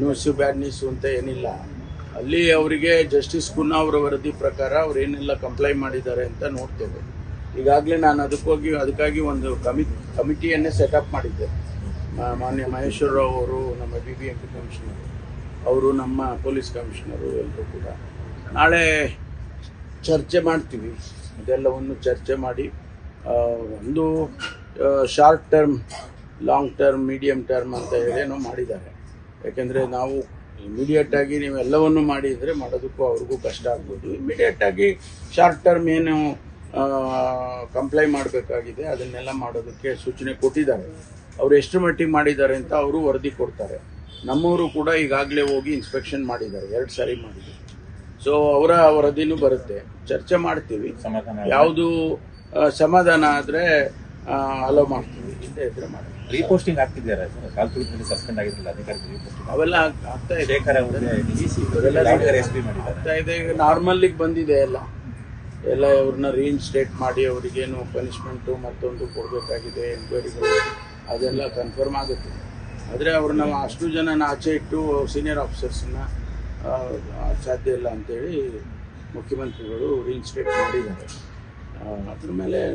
News ಬ್ಯಾಡ್ news ಅಂತ ಏನಿಲ್ಲ. ಅಲ್ಲಿ ಅವರಿಗೆ ಜಸ್ಟಿಸ್ ಕುನ್ನಾ ಅವರ ವರದಿ ಪ್ರಕಾರ ಅವ್ರು ಏನೆಲ್ಲ ಕಂಪ್ಲೈ ಮಾಡಿದ್ದಾರೆ ಅಂತ ನೋಡ್ತೇವೆ. ಈಗಾಗಲೇ ನಾನು ಅದಕ್ಕೋಗಿ, ಅದಕ್ಕಾಗಿ ಒಂದು ಕಮಿ, ಕಮಿಟಿಯನ್ನೇ ಸೆಟಪ್ ಮಾಡಿದ್ದೆ. ಮಾನ್ಯ ಮಹೇಶ್ವರ ರಾವ್ ಅವರು, ನಮ್ಮ B B M P commissioner ಅವರು ನಮ್ಮ ಪೊಲೀಸ್ ಕಮಿಷನರು ಎಲ್ಲರೂ ಕೂಡ. ನಾಳೆ ಚರ್ಚೆ ಮಾಡ್ತೀವಿ. ಅದೆಲ್ಲವನ್ನು ಚರ್ಚೆ ಮಾಡಿ ಒಂದು short term long term medium term ಅಂತ ಹೇಳೇನೋ ಮಾಡಿದ್ದಾರೆ. ಯಾಕೆಂದರೆ ನಾವು ಇಮಿಡಿಯೇಟ್ ಆಗಿ ನೀವೆಲ್ಲವನ್ನು ಮಾಡಿದರೆ ಮಾಡೋದಕ್ಕೂ ಅವ್ರಿಗೂ ಕಷ್ಟ ಆಗ್ಬೋದು. ಇಮಿಡಿಯೇಟ್ ಆಗಿ ಶಾರ್ಟ್ ಟರ್ಮ್ ಏನು ಕಂಪ್ಲೈ ಮಾಡಬೇಕಾಗಿದೆ. ಅದನ್ನೆಲ್ಲ ಮಾಡೋದಕ್ಕೆ ಸೂಚನೆ ಕೊಟ್ಟಿದ್ದಾರೆ. ಅವರು ಎಷ್ಟು ಮಟ್ಟಿಗೆ ಮಾಡಿದ್ದಾರೆ ಅಂತ ಅವರು ವರದಿ ಕೊಡ್ತಾರೆ. ನಮ್ಮವರು ಕೂಡ ಈಗಾಗಲೇ ಹೋಗಿ ಇನ್ಸ್ಪೆಕ್ಷನ್ ಮಾಡಿದ್ದಾರೆ ಎರಡು ಸಾರಿ ಮಾಡಿದ್ದಾರೆ ಸೊ ಅವರ ವರದಿನೂ ಬರುತ್ತೆ. ಚರ್ಚೆ ಮಾಡ್ತೀವಿ. ಸಮಾಧಾನ ಯಾವುದು ಸಮಾಧಾನ ಆದರೆ ಅಲೋ ಮಾಡ್ತೀವಿ. ಇಲ್ಲದೆ ಇದ್ರೆ ಮಾಡಿ ರೀಪೋಸ್ಟಿಂಗ್ ಆಗ್ತಿದ್ದಾರೆ ಸಸ್ಪೆಂಡ್ ಆಗಿರಲಿಲ್ಲ ಅಧಿಕಾರಿಗಳು ರೀಪೋಸ್ಟಿಂಗ್ ಅವೆಲ್ಲ ಆಗ್- ಆಗ್ತಾ ಇದೆ. ಶೇಖರ್ ಅವ್ರಿಗೆ ಎಸ್ ಪಿ ಮಾಡಿದ್ದಾರೆ. ಆಗ್ತಾ ಇದೆ. ಈಗ ನಾರ್ಮಲ್ಲಿಗೆ ಬಂದಿದೆ ಎಲ್ಲ. ಎಲ್ಲ ಇವ್ರನ್ನ ರೀಇನ್ಸ್ಟೇಟ್ ಮಾಡಿ ಅವರಿಗೇನು ಪನಿಷ್ಮೆಂಟು ಮತ್ತೊಂದು ಕೊಡಬೇಕಾಗಿದೆ ಎನ್ಕ್ವೈರಿಗಳು ಅದೆಲ್ಲ ಕನ್ಫರ್ಮ್ ಆಗುತ್ತೆ. ಆದರೆ ಅವ್ರನ್ನ ಅಷ್ಟು ಜನನ ಆಚೆ ಇಟ್ಟು ಸೀನಿಯರ್ ಆಫೀಸರ್ಸನ್ನ ಸಾಧ್ಯ ಇಲ್ಲ ಅಂತೇಳಿ ಮುಖ್ಯಮಂತ್ರಿಗಳು ರೀಇನ್ಸ್ಟೇಟ್ ಮಾಡಿದ್ದಾರೆ. ಅದ್ರ ಮೇಲೆ